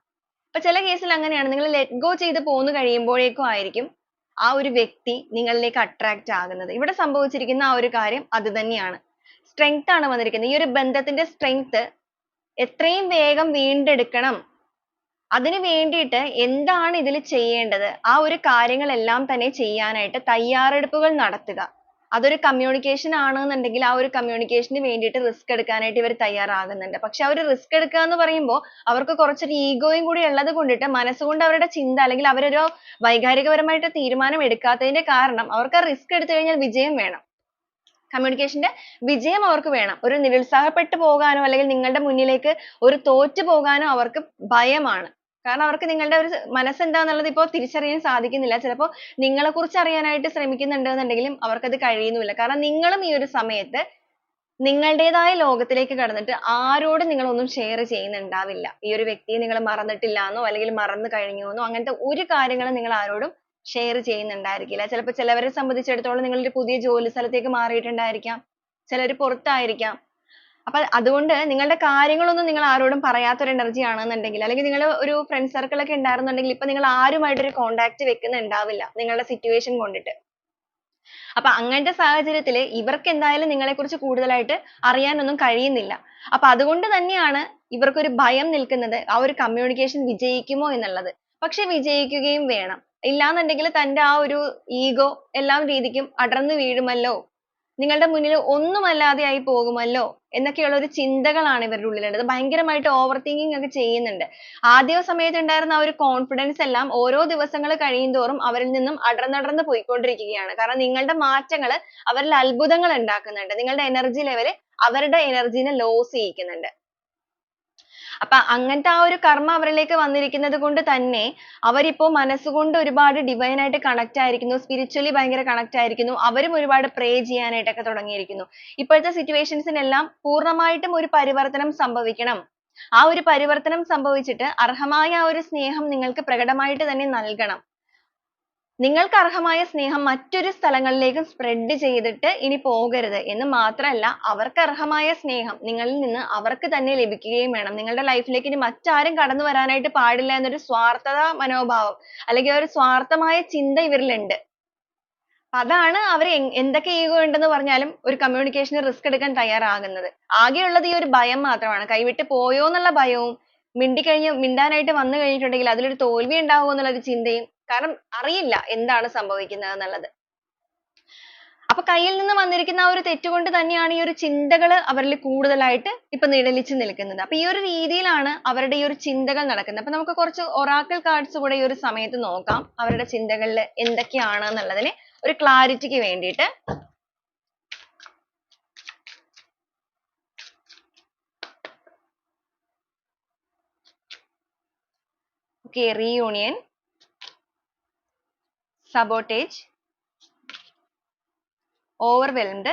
ഇപ്പൊ ചില case ൽ അങ്ങനെയാണ്. നിങ്ങൾ let go ചെയ്ത് പോന്നു കഴിയുമ്പോഴേക്കും ആയിരിക്കും ആ ഒരു വ്യക്തി നിങ്ങളിലേക്ക് attract ആകുന്നത്. ഇവിടെ സംഭവിച്ചിരിക്കുന്ന ആ ഒരു കാര്യം അത് തന്നെയാണ്. strength ആണ് വന്നിരിക്കുന്നത്. ഈ ഒരു ബന്ധത്തിന്റെ strength എത്രയും വേഗം വീണ്ടെടുക്കണം. അതിനു വേണ്ടിയിട്ട് എന്താണ് ഇതിൽ ചെയ്യേണ്ടത്? ആ ഒരു കാര്യങ്ങളെല്ലാം തന്നെ ചെയ്യാനായിട്ട് തയ്യാറെടുപ്പുകൾ നടത്തുക. അതൊരു communication ആണെന്നുണ്ടെങ്കിൽ ആ ഒരു communication ന് വേണ്ടിയിട്ട് risk എടുക്കാനായിട്ട് ഇവർ തയ്യാറാകുന്നുണ്ട്. പക്ഷെ അവർ risk എടുക്കുക എന്ന് പറയുമ്പോൾ അവർക്ക് കുറച്ചൊരു ego യും കൂടി ഉള്ളത് കൊണ്ടിട്ട് മനസ്സുകൊണ്ട് അവരുടെ ചിന്ത അല്ലെങ്കിൽ അവരൊരു വൈകാരികപരമായിട്ട് തീരുമാനം എടുക്കാത്തതിന്റെ കാരണം അവർക്ക് ആ risk എടുത്തു കഴിഞ്ഞാൽ വിജയം വേണം. communication ന്റെ വിജയം അവർക്ക് വേണം. ഒരു നിരുത്സാഹപ്പെട്ടു പോകാനോ അല്ലെങ്കിൽ നിങ്ങളുടെ മുന്നിലേക്ക് ഒരു തോറ്റു പോകാനോ അവർക്ക് ഭയമാണ്. കാരണം അവർക്ക് നിങ്ങളുടെ ഒരു മനസ്സ് എന്താന്നുള്ളത് ഇപ്പോൾ തിരിച്ചറിയാൻ സാധിക്കുന്നില്ല. ചിലപ്പോൾ നിങ്ങളെക്കുറിച്ച് അറിയാനായിട്ട് ശ്രമിക്കുന്നുണ്ടെന്നുണ്ടെങ്കിലും അവർക്കത് കഴിയുന്നുമില്ല. കാരണം നിങ്ങളും ഈ ഒരു സമയത്ത് നിങ്ങളുടേതായ ലോകത്തിലേക്ക് കടന്നിട്ട് ആരോടും നിങ്ങൾ ഒന്നും share ചെയ്യുന്നുണ്ടാവില്ല. ഈ ഒരു വ്യക്തിയെ നിങ്ങൾ മറന്നിട്ടില്ലാന്നോ അല്ലെങ്കിൽ മറന്നു കഴിഞ്ഞുവെന്നോ അങ്ങനത്തെ ഒരു കാര്യങ്ങളും നിങ്ങൾ ആരോടും share ചെയ്യുന്നുണ്ടായിരിക്കില്ല. ചിലപ്പോൾ ചിലവരെ സംബന്ധിച്ചിടത്തോളം നിങ്ങൾ ഒരു പുതിയ ജോലി സ്ഥലത്തേക്ക് മാറിയിട്ടുണ്ടായിരിക്കാം. ചിലർ പുറത്തായിരിക്കാം. അപ്പൊ അതുകൊണ്ട് നിങ്ങളുടെ കാര്യങ്ങളൊന്നും നിങ്ങൾ ആരോടും പറയാത്ത ഒരു energy ആണെന്നുണ്ടെങ്കിൽ അല്ലെങ്കിൽ നിങ്ങൾ ഒരു friend circle ഒക്കെ ഉണ്ടായിരുന്നുണ്ടെങ്കിൽ ഇപ്പൊ നിങ്ങൾ ആരുമായിട്ട് ഒരു contact വെക്കുന്നുണ്ടാവില്ല നിങ്ങളുടെ situation കൊണ്ടിട്ട്. അപ്പൊ അങ്ങനത്തെ സാഹചര്യത്തിൽ ഇവർക്ക് എന്തായാലും നിങ്ങളെക്കുറിച്ച് കൂടുതലായിട്ട് അറിയാനൊന്നും കഴിയുന്നില്ല. അപ്പൊ അതുകൊണ്ട് തന്നെയാണ് ഇവർക്കൊരു ഭയം നിൽക്കുന്നത് ആ ഒരു communication വിജയിക്കുമോ എന്നുള്ളത്. പക്ഷെ വിജയിക്കുകയും വേണം. ഇല്ലാന്നുണ്ടെങ്കിൽ തന്റെ ആ ഒരു ego എല്ലാ രീതിക്കും അടർന്നു വീഴുമല്ലോ. നിങ്ങളുടെ മുന്നിൽ ഒന്നുമല്ലാതെയായി പോകുമല്ലോ എന്നൊക്കെയുള്ള ഒരു ചിന്തകളാണ് ഇവരുടെ ഉള്ളിലുള്ളത് ഭയങ്കരമായിട്ട് ഓവർ തിങ്കിങ് ഒക്കെ ചെയ്യുന്നുണ്ട്. ആദ്യ സമയത്ത് ഉണ്ടായിരുന്ന ആ ഒരു കോൺഫിഡൻസ് എല്ലാം ഓരോ ദിവസങ്ങൾ കഴിയുന്തോറും അവരിൽ നിന്നും അടർന്നടർന്ന് പോയിക്കൊണ്ടിരിക്കുകയാണ്. കാരണം നിങ്ങളുടെ മാറ്റങ്ങൾ അവരിൽ അത്ഭുതങ്ങൾ ഉണ്ടാക്കുന്നുണ്ട്. നിങ്ങളുടെ എനർജി level അവരുടെ energy ലോസ് ചെയ്യിക്കുന്നുണ്ട്. അപ്പൊ അങ്ങനത്തെ ആ ഒരു കർമ്മ അവരിലേക്ക് വന്നിരിക്കുന്നത് കൊണ്ട് തന്നെ അവരിപ്പോ മനസ്സുകൊണ്ട് ഒരുപാട് divine ആയിട്ട് connect ആയിരിക്കുന്നു spiritually ഭയങ്കര connect ആയിരിക്കുന്നു അവരും ഒരുപാട് pray ചെയ്യാനായിട്ടൊക്കെ തുടങ്ങിയിരിക്കുന്നു. ഇപ്പോഴത്തെ situations പൂർണമായിട്ടും ഒരു പരിവർത്തനം സംഭവിക്കണം. ആ ഒരു പരിവർത്തനം സംഭവിച്ചിട്ട് അർഹമായ ആ ഒരു സ്നേഹം നിങ്ങൾക്ക് പ്രകടമായിട്ട് തന്നെ നൽകണം. നിങ്ങൾക്ക് അർഹമായ സ്നേഹം മറ്റൊരു സ്ഥലങ്ങളിലേക്കും spread ചെയ്തിട്ട് ഇനി പോകരുത്. എന്ന് മാത്രമല്ല അവർക്ക് അർഹമായ സ്നേഹം നിങ്ങളിൽ നിന്ന് അവർക്ക് തന്നെ ലഭിക്കുകയും വേണം. നിങ്ങളുടെ life ലേക്ക് ഇനി മറ്റാരും കടന്നു വരാനായിട്ട് പാടില്ല എന്നൊരു സ്വാർത്ഥത മനോഭാവം അല്ലെങ്കിൽ ഒരു സ്വാർത്ഥമായ ചിന്ത ഇവരിൽ ഉണ്ട് അതാണ് അവർ എന്തൊക്കെ ego ഉണ്ടെന്ന് പറഞ്ഞാലും ഒരു communication ന് risk എടുക്കാൻ തയ്യാറാകുന്നത്. ആകെയുള്ളത് ഈ ഒരു ഭയം മാത്രമാണ്. കൈവിട്ട് പോയോ എന്നുള്ള ഭയവും മിണ്ടിക്കഴിഞ്ഞ് മിണ്ടാനായിട്ട് വന്നു കഴിഞ്ഞിട്ടുണ്ടെങ്കിൽ അതിലൊരു തോൽവി ഉണ്ടാകുമോ എന്നുള്ള ഒരു ചിന്തയും കാരണം അറിയില്ല എന്താണ് സംഭവിക്കുന്നത് എന്നുള്ളത് അപ്പൊ കയ്യിൽ നിന്ന് വന്നിരിക്കുന്ന ആ ഒരു തെറ്റ് കൊണ്ട് തന്നെയാണ് ഈ ഒരു ചിന്തകൾ അവരിൽ കൂടുതലായിട്ട് ഇപ്പൊ നിഴലിച്ചു നിൽക്കുന്നത്. അപ്പൊ ഈ ഒരു രീതിയിലാണ് അവരുടെ ഈ ഒരു ചിന്തകൾ നടക്കുന്നത്. അപ്പൊ നമുക്ക് കുറച്ച് ഒറാക്കിൾ cards കൂടെ ഈ ഒരു സമയത്ത് നോക്കാം. അവരുടെ ചിന്തകളിൽ എന്തൊക്കെയാണ് എന്നുള്ളതിന് ഒരു clarity ക്ക് വേണ്ടിയിട്ട്. Okay reunion. Sabotage overwhelmed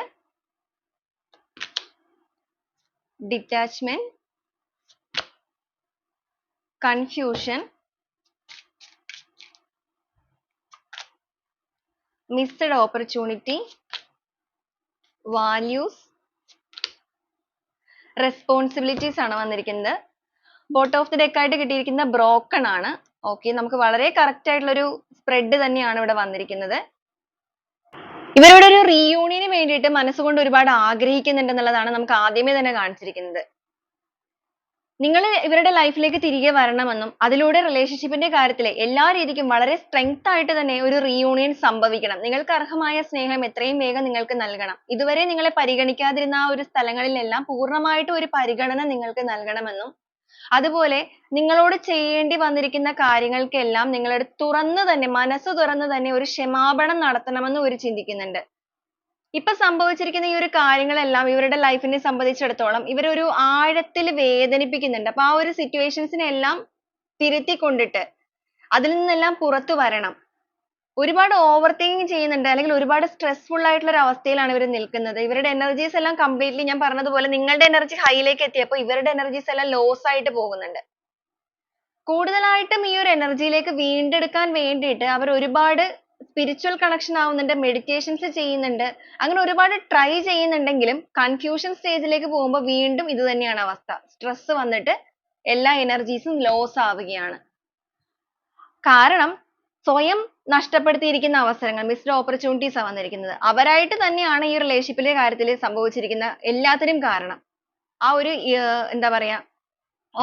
detachment confusion missed opportunity values responsibilities ആണ് വന്നിരിക്കുന്നത് bottom of the deck ആയിട്ട് കിട്ടിയിരിക്കുന്ന broken ആണ് okay നമുക്ക് വളരെ കറക്റ്റ് ആയിട്ടുള്ള ഒരു സ്പ്രെഡ് തന്നെയാണ് ഇവിടെ വന്നിരിക്കുന്നത്. ഇവരുടെ ഒരു റീയൂണിയന് വേണ്ടിയിട്ട് മനസ്സുകൊണ്ട് ഒരുപാട് ആഗ്രഹിക്കുന്നുണ്ട് എന്നുള്ളതാണ് നമുക്ക് ആദ്യമേ തന്നെ കാണിച്ചിരിക്കുന്നത്. നിങ്ങൾ ഇവരുടെ ലൈഫിലേക്ക് തിരികെ വരണമെന്നും അതിലൂടെ റിലേഷൻഷിപ്പിന്റെ കാര്യത്തിൽ എല്ലാ രീതിക്കും വളരെ സ്ട്രെങ്ത് ആയിട്ട് തന്നെ ഒരു റീയൂണിയൻ സംഭവിക്കണം. നിങ്ങൾക്ക് അർഹമായ സ്നേഹം എത്രയും വേഗം നിങ്ങൾക്ക് നൽകണം. ഇതുവരെ നിങ്ങളെ പരിഗണിക്കാതിരുന്ന ആ ഒരു സ്ഥലങ്ങളിലെല്ലാം പൂർണമായിട്ടും ഒരു പരിഗണന നിങ്ങൾക്ക് നൽകണമെന്നും അതുപോലെ നിങ്ങളോട് ചെയ്യേണ്ടി വന്നിരിക്കുന്ന കാര്യങ്ങൾക്കെല്ലാം നിങ്ങളോട് തുറന്നു തന്നെ മനസ്സ് തുറന്നു തന്നെ ഒരു ക്ഷമാപണം നടത്തണമെന്ന് ഇവർ ചിന്തിക്കുന്നുണ്ട്. ഇപ്പൊ സംഭവിച്ചിരിക്കുന്ന ഈ ഒരു കാര്യങ്ങളെല്ലാം ഇവരുടെ ലൈഫിനെ സംബന്ധിച്ചിടത്തോളം ഇവർ ഒരു ആഴത്തിൽ വേദനിപ്പിക്കുന്നുണ്ട്. അപ്പൊ ആ ഒരു situations നെ എല്ലാം തിരുത്തിക്കൊണ്ടിട്ട് അതിൽ നിന്നെല്ലാം പുറത്തു വരണം. ഒരുപാട് ഓവർ തിങ്കിങ് ചെയ്യുന്നുണ്ട് അല്ലെങ്കിൽ ഒരുപാട് സ്ട്രെസ്ഫുൾ ആയിട്ടുള്ള ഒരു അവസ്ഥയിലാണ് ഇവർ നിൽക്കുന്നത്. ഇവരുടെ എനർജീസ് എല്ലാം കംപ്ലീറ്റ്ലി ഞാൻ പറഞ്ഞതുപോലെ നിങ്ങളുടെ എനർജി ഹൈയിലേക്ക് എത്തിയപ്പോൾ ഇവരുടെ എനർജീസ് എല്ലാം ലോസ് ആയിട്ട് പോകുന്നുണ്ട്. കൂടുതലായിട്ടും ഈ ഒരു എനർജിയിലേക്ക് വീണ്ടെടുക്കാൻ വേണ്ടിയിട്ട് അവർ ഒരുപാട് സ്പിരിച്വൽ കണക്ഷൻ ആവുന്നുണ്ട് മെഡിറ്റേഷൻസ് ചെയ്യുന്നുണ്ട്. അങ്ങനെ ഒരുപാട് ട്രൈ ചെയ്യുന്നുണ്ടെങ്കിലും കൺഫ്യൂഷൻ സ്റ്റേജിലേക്ക് ലേക്ക് പോകുമ്പോൾ വീണ്ടും ഇത് തന്നെയാണ് അവസ്ഥ. സ്ട്രെസ് വന്നിട്ട് എല്ലാ എനർജീസും ലോസ് ആവുകയാണ്. കാരണം സ്വയം നഷ്ടപ്പെടുത്തിയിരിക്കുന്ന അവസരങ്ങൾ missed opportunities ആ വന്നിരിക്കുന്നത്. അവരായിട്ട് തന്നെയാണ് ഈ relationship ലെ കാര്യത്തിൽ സംഭവിച്ചിരിക്കുന്ന എല്ലാത്തിനും കാരണം. ആ ഒരു എന്താ പറയാ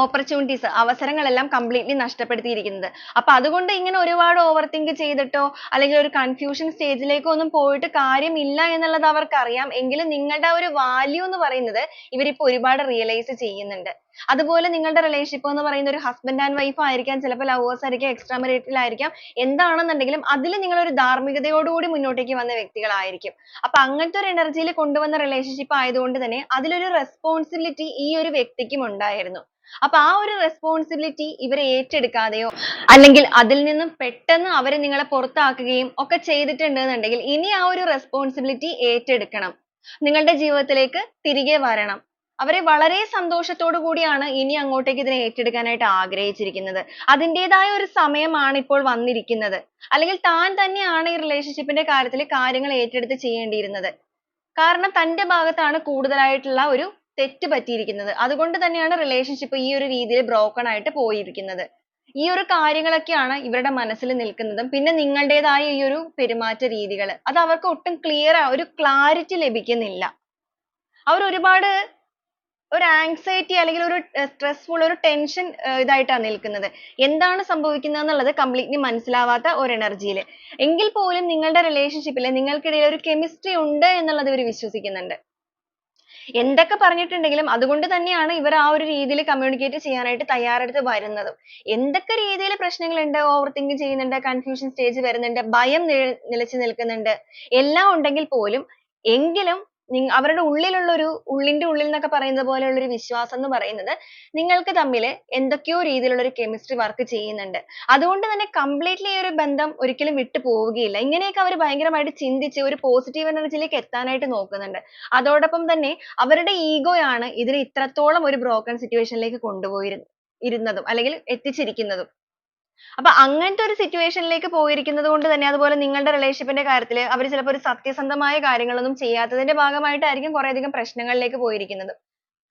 opportunities അവസരങ്ങളെല്ലാം കംപ്ലീറ്റ്ലി നഷ്ടപ്പെടുത്തിയിരിക്കുന്നത്. അപ്പൊ അതുകൊണ്ട് ഇങ്ങനെ ഒരുപാട് തിങ്ക് ചെയ്തിട്ടോ അല്ലെങ്കിൽ ഒരു കൺഫ്യൂഷൻ സ്റ്റേജിലേക്കോ ലേക്കോ ഒന്നും പോയിട്ട് കാര്യമില്ല എന്നുള്ളത് അവർക്കറിയാം. എങ്കിലും നിങ്ങളുടെ ഒരു വാല്യൂ എന്ന് പറയുന്നത് ഇവരിപ്പോ ഒരുപാട് റിയലൈസ് ചെയ്യുന്നുണ്ട്. അതുപോലെ നിങ്ങളുടെ റിലേഷൻഷിപ്പ് എന്ന് പറയുന്ന ഒരു ഹസ്ബൻഡ് ആൻഡ് വൈഫ് ആയിരിക്കാം ചിലപ്പോൾ ലവേഴ്സ് ആയിരിക്കാം extra marital ആയിരിക്കാം എന്താണെന്നുണ്ടെങ്കിലും അതിൽ നിങ്ങൾ ഒരു ധാർമ്മികതയോടുകൂടി മുന്നോട്ടേക്ക് വന്ന വ്യക്തികളായിരിക്കും. അപ്പൊ അങ്ങനത്തെ ഒരു energy യിൽ കൊണ്ടുവന്ന റിലേഷൻഷിപ്പ് ആയതുകൊണ്ട് തന്നെ അതിലൊരു റെസ്പോൺസിബിലിറ്റി ഈ ഒരു വ്യക്തിക്കും ഉണ്ടായിരുന്നു. അപ്പൊ ആ ഒരു റെസ്പോൺസിബിലിറ്റി ഇവരെ ഏറ്റെടുക്കാതെയോ അല്ലെങ്കിൽ അതിൽ നിന്നും പെട്ടെന്ന് അവരെ നിങ്ങളെ പുറത്താക്കുകയും ഒക്കെ ചെയ്തിട്ടുണ്ടെന്നുണ്ടെങ്കിൽ ഇനി ആ ഒരു റെസ്പോൺസിബിലിറ്റി ഏറ്റെടുക്കണം. നിങ്ങളുടെ ജീവിതത്തിലേക്ക് തിരികെ വരണം. അവരെ വളരെ സന്തോഷത്തോടു കൂടിയാണ് ഇനി അങ്ങോട്ടേക്ക് ഇതിനെ ഏറ്റെടുക്കാനായിട്ട് ആഗ്രഹിച്ചിരിക്കുന്നത്. അതിന്റെതായ ഒരു സമയമാണ് ഇപ്പോൾ വന്നിരിക്കുന്നത്. അല്ലെങ്കിൽ താൻ തന്നെയാണ് ഈ റിലേഷൻഷിപ്പിന്റെ കാര്യത്തിൽ കാര്യങ്ങൾ ഏറ്റെടുത്ത് ചെയ്യേണ്ടിയിരുന്നത്. കാരണം തന്റെ ഭാഗത്താണ് കൂടുതലായിട്ടുള്ള ഒരു തെറ്റ് പറ്റിയിരിക്കുന്നത്. അതുകൊണ്ട് തന്നെയാണ് relationship ഈ ഒരു രീതിയിൽ broken ആയിട്ട് പോയിരിക്കുന്നത്. ഈ ഒരു കാര്യങ്ങളൊക്കെയാണ് ഇവരുടെ മനസ്സിൽ നിൽക്കുന്നതും പിന്നെ നിങ്ങളുടേതായ ഈ ഒരു പെരുമാറ്റ രീതികൾ. അത് അവർക്ക് ഒട്ടും clear ഒരു clarity ലഭിക്കുന്നില്ല. അവർ ഒരുപാട് ഒരു anxiety അല്ലെങ്കിൽ ഒരു stressful ഒരു tension ഇതായിട്ടാണ് നിൽക്കുന്നത്. എന്താണ് സംഭവിക്കുന്നത് എന്നുള്ളത് completely മനസ്സിലാവാത്ത ഒരു energy യിൽ എങ്കിൽ പോലും നിങ്ങളുടെ relationship ൽ നിങ്ങൾക്കിടയിൽ ഒരു chemistry ഉണ്ട് എന്നുള്ളത് ഇവർ വിശ്വസിക്കുന്നുണ്ട്. എന്തൊക്കെ പറഞ്ഞിട്ടുണ്ടെങ്കിലും അതുകൊണ്ട് തന്നെയാണ് ഇവർ ആ ഒരു രീതിയിൽ communicate ചെയ്യാനായിട്ട് തയ്യാറെടുത്ത് വരുന്നതും. എന്തൊക്കെ രീതിയിൽ പ്രശ്നങ്ങളുണ്ട് overthink ചെയ്യുന്നുണ്ട് confusion stage വരുന്നുണ്ട് ഭയം നിലച്ചു നിൽക്കുന്നുണ്ട് എല്ലാം ഉണ്ടെങ്കിൽ പോലും എങ്കിലും അവരുടെ ഉള്ളിലുള്ള ഒരു ഉള്ളിന്റെ ഉള്ളിൽ എന്നൊക്കെ പറയുന്നത് പോലെയുള്ള ഒരു വിശ്വാസം എന്ന് പറയുന്നത് നിങ്ങൾക്ക് തമ്മിൽ എന്തൊക്കെയോ രീതിയിലുള്ള ഒരു കെമിസ്ട്രി വർക്ക് ചെയ്യുന്നുണ്ട്. അതുകൊണ്ട് തന്നെ കംപ്ലീറ്റ്ലി ഈ ഒരു ബന്ധം ഒരിക്കലും വിട്ടു പോവുകയില്ല. ഇങ്ങനെയൊക്കെ അവർ ഭയങ്കരമായിട്ട് ചിന്തിച്ച് ഒരു പോസിറ്റീവ് energy ലേക്ക് എത്താനായിട്ട് നോക്കുന്നുണ്ട്. അതോടൊപ്പം തന്നെ അവരുടെ ego ആണ് ഇതിനെ ഇത്രത്തോളം ഒരു ബ്രോക്കൺ സിറ്റുവേഷനിലേക്ക് ലേക്ക് ഇരുന്നതും അല്ലെങ്കിൽ എത്തിച്ചിരിക്കുന്നതും. അപ്പൊ അങ്ങനത്തെ ഒരു situation ലേക്ക് പോയിരിക്കുന്നത് കൊണ്ട് തന്നെ അതുപോലെ നിങ്ങളുടെ relationship ന്റെ കാര്യത്തിൽ അവർ ചിലപ്പോൾ ഒരു സത്യസന്ധമായ കാര്യങ്ങളൊന്നും ചെയ്യാത്തതിന്റെ ഭാഗമായിട്ടായിരിക്കും കുറെയധികം പ്രശ്നങ്ങളിലേക്ക് പോയിരിക്കുന്നത്.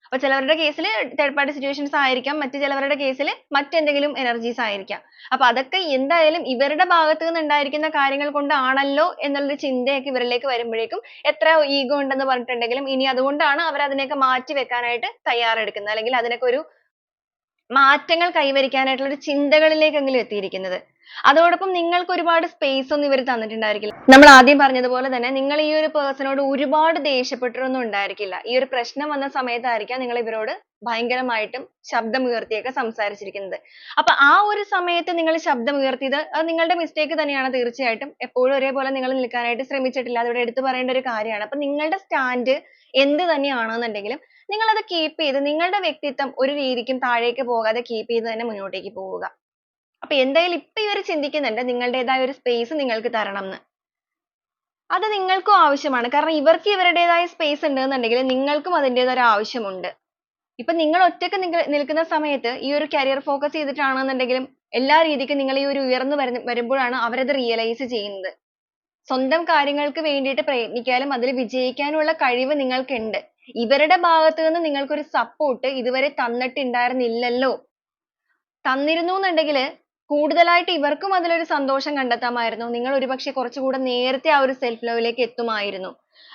അപ്പൊ ചിലവരുടെ case ൽ third party situations ആയിരിക്കാം മറ്റു ചിലവരുടെ case ൽ മറ്റെന്തെങ്കിലും energies ആയിരിക്കാം. അപ്പൊ അതൊക്കെ എന്തായാലും ഇവരുടെ ഭാഗത്ത് നിന്ന് ഉണ്ടായിരിക്കുന്ന കാര്യങ്ങൾ കൊണ്ടാണല്ലോ എന്നുള്ളൊരു ചിന്തയൊക്കെ ഇവരിലേക്ക് വരുമ്പോഴേക്കും എത്ര ego ഉണ്ടെന്ന് പറഞ്ഞിട്ടുണ്ടെങ്കിലും ഇനി അതുകൊണ്ടാണ് അവർ അതിനെയൊക്കെ മാറ്റി വെക്കാനായിട്ട് തയ്യാറെടുക്കുന്നത് അല്ലെങ്കിൽ അതിനൊക്കെ ഒരു മാറ്റങ്ങൾ കൈവരിക്കാനായിട്ടുള്ള ഒരു ചിന്തകളിലേക്കെങ്കിലും എത്തിയിരിക്കുന്നത്. അതോടൊപ്പം നിങ്ങൾക്ക് ഒരുപാട് സ്പേസ് ഒന്നും ഇവർ തന്നിട്ടുണ്ടായിരിക്കില്ല. നമ്മൾ ആദ്യം പറഞ്ഞതുപോലെ തന്നെ നിങ്ങൾ ഈ ഒരു പേഴ്സണോട് ഒരുപാട് ദേഷ്യപ്പെട്ടിട്ടൊന്നും ഉണ്ടായിരിക്കില്ല. ഈ ഒരു പ്രശ്നം വന്ന സമയത്തായിരിക്കാം നിങ്ങൾ ഇവരോട് ഭയങ്കരമായിട്ടും ശബ്ദമുയർത്തിയൊക്കെ സംസാരിച്ചിരിക്കുന്നത്. അപ്പൊ ആ ഒരു സമയത്ത് നിങ്ങൾ ശബ്ദമുയർത്തിയത് അത് നിങ്ങളുടെ mistake തന്നെയാണ് തീർച്ചയായിട്ടും. എപ്പോഴും ഒരേപോലെ നിങ്ങൾ നിൽക്കാനായിട്ട് ശ്രമിച്ചിട്ടില്ല. അത് ഇവിടെ എടുത്തു പറയേണ്ട ഒരു കാര്യമാണ്. അപ്പൊ നിങ്ങളുടെ stand എന്ത് തന്നെയാണെന്നുണ്ടെങ്കിലും നിങ്ങൾ അത് keep ചെയ്ത് നിങ്ങളുടെ വ്യക്തിത്വം ഒരു രീതിക്കും താഴേക്ക് പോകാതെ keep ചെയ്ത് തന്നെ മുന്നോട്ടേക്ക് പോവുക. അപ്പൊ എന്തായാലും ഇപ്പൊ ഇവർ ചിന്തിക്കുന്നുണ്ട് നിങ്ങളുടേതായ ഒരു space നിങ്ങൾക്ക് തരണം എന്ന്. അത് നിങ്ങൾക്കും ആവശ്യമാണ്. കാരണം ഇവർക്ക് ഇവരുടേതായ space ഉണ്ടെന്നുണ്ടെങ്കിൽ നിങ്ങൾക്കും അതിന്റേതായ ഒരു ആവശ്യമുണ്ട്. ഇപ്പൊ നിങ്ങൾ ഒറ്റയ്ക്ക് നിൽക്കുന്ന സമയത്ത് ഈ ഒരു കരിയർ ഫോക്കസ് ചെയ്തിട്ടാണെന്നുണ്ടെങ്കിലും എല്ലാ രീതിക്കും നിങ്ങൾ ഈ ഒരു ഉയർന്നു വരുമ്പോഴാണ് അവരത് റിയലൈസ് ചെയ്യുന്നത്. സ്വന്തം കാര്യങ്ങൾക്ക് വേണ്ടിയിട്ട് പ്രയത്നിക്കാനും അതിൽ വിജയിക്കാനുള്ള കഴിവ് നിങ്ങൾക്കുണ്ട്. ഇവരുടെ ഭാഗത്തു നിന്ന് നിങ്ങൾക്ക് ഒരു സപ്പോർട്ട് ഇതുവരെ തന്നിട്ടുണ്ടായിരുന്നില്ലല്ലോ. തന്നിരുന്നു എന്നുണ്ടെങ്കിൽ കൂടുതലായിട്ട് ഇവർക്കും അതിലൊരു സന്തോഷം കണ്ടെത്താമായിരുന്നു. നിങ്ങൾ ഒരുപക്ഷേ കുറച്ചുകൂടെ നേരത്തെ ആ ഒരു സെൽഫ് ലവിലേക്ക് ലേക്ക് എത്തുമായിരുന്നു.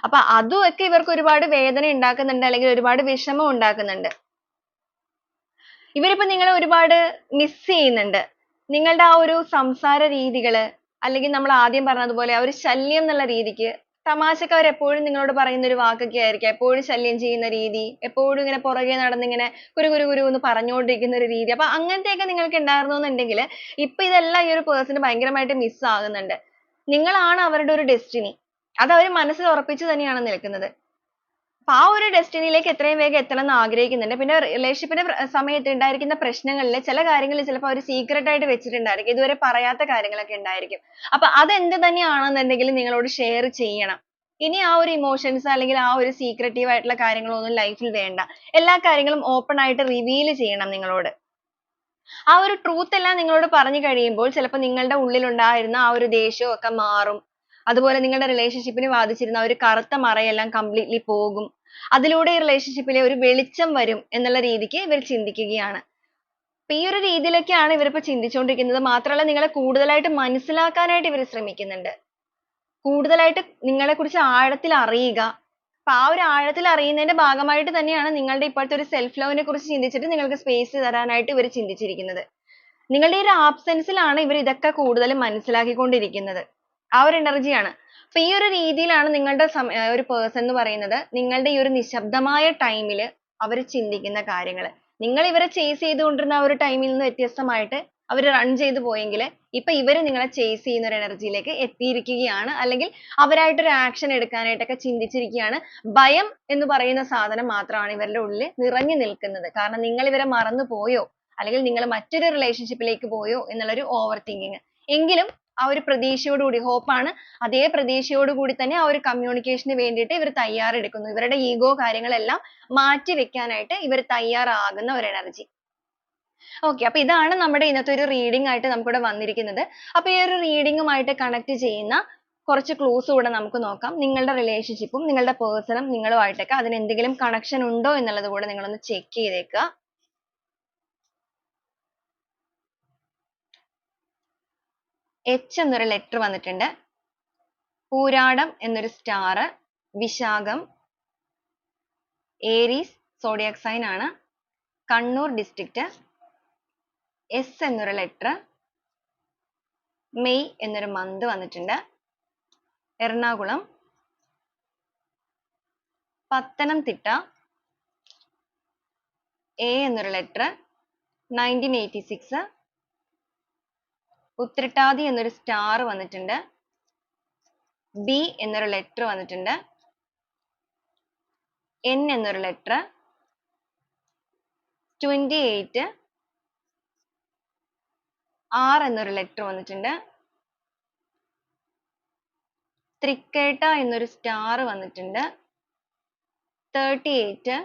അപ്പൊ അതും ഒക്കെ ഇവർക്ക് ഒരുപാട് വേദന ഉണ്ടാക്കുന്നുണ്ട് അല്ലെങ്കിൽ ഒരുപാട് വിഷമം ഉണ്ടാക്കുന്നുണ്ട്. ഇവരിപ്പോ നിങ്ങളെ ഒരുപാട് miss ചെയ്യുന്നുണ്ട്. നിങ്ങളുടെ ആ ഒരു സംസാര രീതികൾ അല്ലെങ്കിൽ നമ്മൾ ആദ്യം പറഞ്ഞതുപോലെ ആ ഒരു ശല്യം എന്നുള്ള രീതിക്ക് തമാശക്കാർ എപ്പോഴും നിങ്ങളോട് പറയുന്ന ഒരു വാക്കൊക്കെ ആയിരിക്കാം. എപ്പോഴും ശല്യം ചെയ്യുന്ന രീതി, എപ്പോഴും ഇങ്ങനെ പുറകെ നടന്ന് ഇങ്ങനെ കുരു കുരു കുരു എന്ന് പറഞ്ഞുകൊണ്ടിരിക്കുന്ന ഒരു രീതി. അപ്പൊ അങ്ങനത്തെയൊക്കെ നിങ്ങൾക്ക് ഉണ്ടായിരുന്നു എന്നുണ്ടെങ്കിൽ ഇപ്പൊ ഇതെല്ലാം ഈ ഒരു person ഭയങ്കരമായിട്ട് miss ആകുന്നുണ്ട്. നിങ്ങളാണ് അവരുടെ ഒരു destiny. അത് അവർ മനസ്സിൽ ഉറപ്പിച്ചു തന്നെയാണ് നിൽക്കുന്നത്. അപ്പൊ ആ ഒരു destiny യിലേക്ക് എത്രയും വേഗം എത്തണം എന്ന് ആഗ്രഹിക്കുന്നുണ്ട്. പിന്നെ relationship ന്റെ സമയത്ത് ഉണ്ടായിരിക്കുന്ന പ്രശ്നങ്ങളിൽ ചില കാര്യങ്ങൾ ചിലപ്പോൾ അവർ secret ആയിട്ട് വെച്ചിട്ടുണ്ടായിരിക്കും. ഇതുവരെ പറയാത്ത കാര്യങ്ങളൊക്കെ ഉണ്ടായിരിക്കും. അപ്പൊ അത് എന്ത് തന്നെയാണെന്നുണ്ടെങ്കിലും നിങ്ങളോട് share ചെയ്യണം. ഇനി ആ ഒരു emotions അല്ലെങ്കിൽ ആ ഒരു secretive ആയിട്ടുള്ള കാര്യങ്ങളൊന്നും life ൽ വേണ്ട. എല്ലാ കാര്യങ്ങളും open ആയിട്ട് reveal ചെയ്യണം നിങ്ങളോട്. ആ ഒരു truth എല്ലാം നിങ്ങളോട് പറഞ്ഞു കഴിയുമ്പോൾ ചിലപ്പോൾ നിങ്ങളുടെ ഉള്ളിൽ ഉണ്ടായിരുന്ന ആ ഒരു ദേഷ്യം ഒക്കെ മാറും. അതുപോലെ നിങ്ങളുടെ relationship നെ ബാധിച്ചിരുന്ന ഒരു കറുത്ത മറയെല്ലാം കംപ്ലീറ്റ്ലി പോകും. അതിലൂടെ ഈ ൽ ഒരു വെളിച്ചം വരും എന്നുള്ള രീതിക്ക് ഇവർ ചിന്തിക്കുകയാണ്. അപ്പൊ ഈ ഒരു രീതിയിലൊക്കെയാണ് ഇവർ ഇപ്പോൾ ചിന്തിച്ചുകൊണ്ടിരിക്കുന്നത്. മാത്രമല്ല നിങ്ങളെ കൂടുതലായിട്ട് മനസ്സിലാക്കാനായിട്ട് ഇവർ ശ്രമിക്കുന്നുണ്ട്. കൂടുതലായിട്ട് നിങ്ങളെ കുറിച്ച് ആഴത്തിൽ അറിയുക. അപ്പൊ ആ ഒരു ആഴത്തിൽ അറിയുന്നതിന്റെ ഭാഗമായിട്ട് തന്നെയാണ് നിങ്ങളുടെ ഇപ്പോഴത്തെ ഒരു സെൽഫ് ലവിനെ കുറിച്ച് ചിന്തിച്ചിട്ട് നിങ്ങൾക്ക് സ്പേസ് തരാനായിട്ട് ഇവർ ചിന്തിച്ചിരിക്കുന്നത്. നിങ്ങളുടെ ഒരു ആബ്സെൻസിലാണ് ഇവർ ഇതൊക്കെ കൂടുതൽ മനസ്സിലാക്കിക്കൊണ്ടിരിക്കുന്നത്. ആ ഒരു energy ആണ്. അപ്പൊ ഈ ഒരു രീതിയിലാണ് നിങ്ങളുടെ ഒരു person എന്ന് പറയുന്നത് നിങ്ങളുടെ ഈ ഒരു നിശബ്ദമായ time ൽ ചിന്തിക്കുന്ന കാര്യങ്ങൾ. നിങ്ങൾ ഇവരെ chase ചെയ്തുകൊണ്ടിരുന്ന ആ ഒരു time ൽ നിന്ന് വ്യത്യസ്തമായിട്ട് അവർ run ചെയ്തു പോയെങ്കിൽ ഇപ്പൊ ഇവർ നിങ്ങളെ chase ചെയ്യുന്ന ഒരു energy യിലേക്ക് എത്തിയിരിക്കുകയാണ്. അല്ലെങ്കിൽ അവരായിട്ട് ഒരു action എടുക്കാനായിട്ടൊക്കെ ചിന്തിച്ചിരിക്കുകയാണ്. ഭയം എന്ന് പറയുന്ന സാധനം മാത്രമാണ് ഇവരുടെ ഉള്ളിൽ നിറഞ്ഞു നിൽക്കുന്നത്. കാരണം നിങ്ങൾ ഇവരെ മറന്നു പോയോ അല്ലെങ്കിൽ നിങ്ങൾ മറ്റൊരു relationship ലേക്ക് പോയോ എന്നുള്ള ഒരു overthinking. എങ്കിലും ആ ഒരു പ്രതീക്ഷയോടുകൂടി hope ആണ്. അതേ പ്രതീക്ഷയോടുകൂടി തന്നെ ആ ഒരു communication നു വേണ്ടിയിട്ട് ഇവർ തയ്യാറെടുക്കുന്നു. ഇവരുടെ ego കാര്യങ്ങളെല്ലാം മാറ്റി വെക്കാനായിട്ട് ഇവർ തയ്യാറാകുന്ന ഒരു energy. Okay അപ്പോൾ ഇതാണ് നമ്മുടെ ഇന്നത്തെ ഒരു reading ആയിട്ട് നമുക്ക് ഇവിടെ വന്നിരിക്കുന്നത്. അപ്പോൾ ഈ ഒരു reading മായിട്ട് connect ചെയ്യുന്ന കുറച്ച് clues കൂടെ നമുക്ക് നോക്കാം. നിങ്ങളുടെ relationship ഉം നിങ്ങളുടെ person ഉം നിങ്ങളുമായിട്ടൊക്കെ അതിന് എന്തെങ്കിലും connection ഉണ്ടോ എന്നുള്ളത് കൂടെ നിങ്ങൾ ഒന്ന് check ചെയ്തേക്കുക. എച്ച് എന്നൊരു ലെറ്റർ വന്നിട്ടുണ്ട്. പൂരാടം എന്നൊരു star Vishakham Aries zodiac sign ആണ്. കണ്ണൂർ ഡിസ്ട്രിക്റ്റ് എസ് എന്നൊരു ലെറ്റർ മെയ് എന്നൊരു മന്ത് വന്നിട്ടുണ്ട്. എറണാകുളം പത്തനംതിട്ട എ എന്നൊരു letter nineteen eighty six Uthrattathi എന്നൊരു സ്റ്റാർ വന്നിട്ടുണ്ട്. ബി എന്നൊരു ലെറ്റർ വന്നിട്ടുണ്ട്. എൻ എന്നൊരു ലെറ്റർ ട്വന്റി എയ്റ്റ് ആർ എന്നൊരു ലെറ്റർ വന്നിട്ടുണ്ട്. തൃക്കേട്ട എന്നൊരു സ്റ്റാർ വന്നിട്ടുണ്ട്. Thirty eight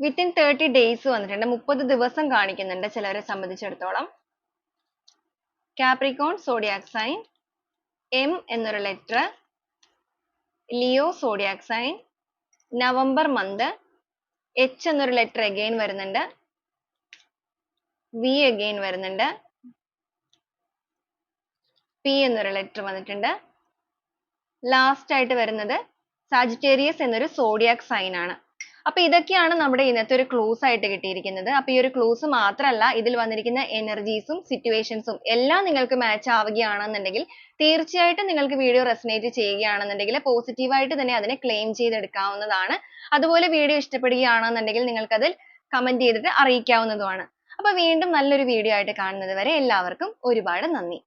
within thirty days വന്നിട്ടുണ്ട്. മുപ്പത് ദിവസം കാണിക്കുന്നുണ്ട് ചിലരെ സംബന്ധിച്ചിടത്തോളം. കാപ്രിക്കോൺ സോഡിയാക് സൈൻ എം എന്നൊരു letter Leo zodiac sign November month H എന്നൊരു ലെറ്റർ അഗെയിൻ വരുന്നുണ്ട്. വി അഗെയിൻ വരുന്നുണ്ട്. പി എന്നൊരു ലെറ്റർ വന്നിട്ടുണ്ട്. ലാസ്റ്റ് ആയിട്ട് വരുന്നത് സാജിറ്റേറിയസ് എന്നൊരു സോഡിയാക് സൈൻ ആണ്. അപ്പൊ ഇതൊക്കെയാണ് നമ്മുടെ ഇന്നത്തെ ഒരു ക്ലൂസ് ആയിട്ട് കിട്ടിയിരിക്കുന്നത്. അപ്പൊ ഈ ഒരു ക്ലൂസ് മാത്രമല്ല ഇതിൽ വന്നിരിക്കുന്ന എനർജീസും സിറ്റുവേഷൻസും എല്ലാം നിങ്ങൾക്ക് മാച്ച് ആവുകയാണെന്നുണ്ടെങ്കിൽ തീർച്ചയായിട്ടും നിങ്ങൾക്ക് വീഡിയോ റെസനേറ്റ് ചെയ്യുകയാണെന്നുണ്ടെങ്കിൽ പോസിറ്റീവായിട്ട് തന്നെ അതിനെ ക്ലെയിം ചെയ്തെടുക്കാവുന്നതാണ്. അതുപോലെ വീഡിയോ ഇഷ്ടപ്പെടുകയാണെന്നുണ്ടെങ്കിൽ നിങ്ങൾക്ക് അതിൽ കമന്റ് ചെയ്തിട്ട് അറിയിക്കാവുന്നതുമാണ്. അപ്പൊ വീണ്ടും നല്ലൊരു വീഡിയോ ആയിട്ട് കാണുന്നത് വരെ എല്ലാവർക്കും ഒരുപാട് നന്ദി.